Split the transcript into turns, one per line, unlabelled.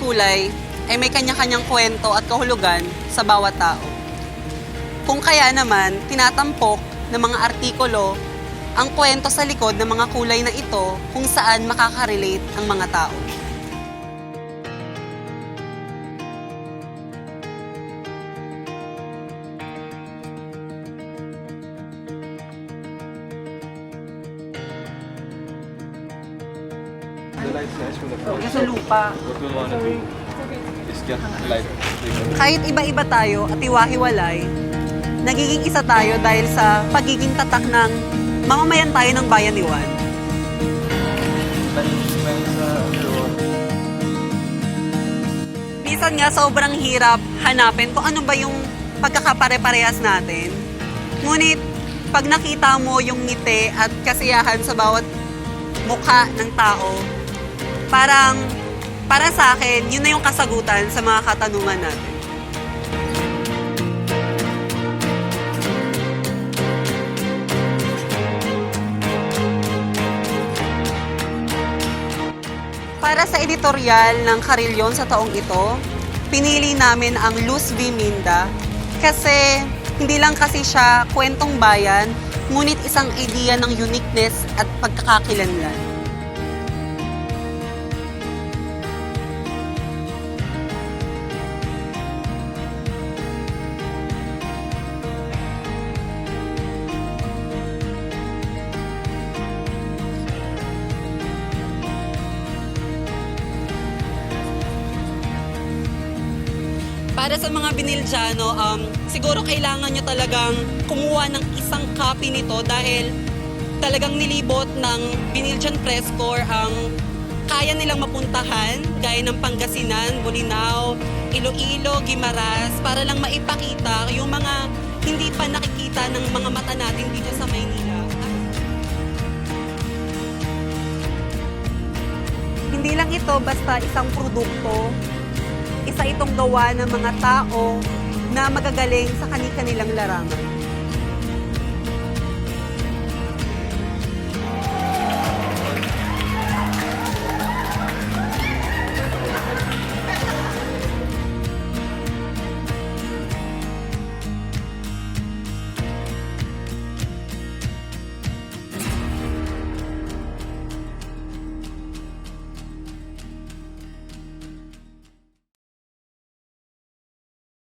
kulay ay may kanya-kanyang kwento at kahulugan sa bawat tao. Kung kaya naman, tinatampok ng mga artikulo ang kwento sa likod ng mga kulay na ito kung saan makaka-relate ang mga tao. Sa lupa.
What we'll want to do is get bigger.
Kahit iba-iba tayo at iwahiwalay, nagiging isa tayo dahil sa pagiging tatak ng mamamayan tayo ng bayan ni Juan. Minsan nga sobrang hirap hanapin kung ano ba yung pagkakapare-parehas natin. Ngunit pag nakita mo yung ngiti at kasiyahan sa bawat mukha ng tao, parang para sa akin, yun na yung kasagutan sa mga katanungan natin. Para sa editorial ng Karilyon sa taong ito, pinili namin ang Luz V. Minda kasi hindi lang kasi siya kwentong bayan, ngunit isang idea ng uniqueness at pagkakakilanlan. Para sa mga binildyano, um, siguro kailangan nyo talagang kumuha ng isang copy nito dahil talagang nilibot ng Biniljan Press Corps ang kaya nilang mapuntahan gaya ng Pangasinan, Bolinao, Iloilo, Guimaras para lang maipakita yung mga hindi pa nakikita ng mga mata natin dito sa Maynila. Hindi lang ito basta isang produkto isa itong gawa ng mga tao na magagaling sa kani-kanilang larangan.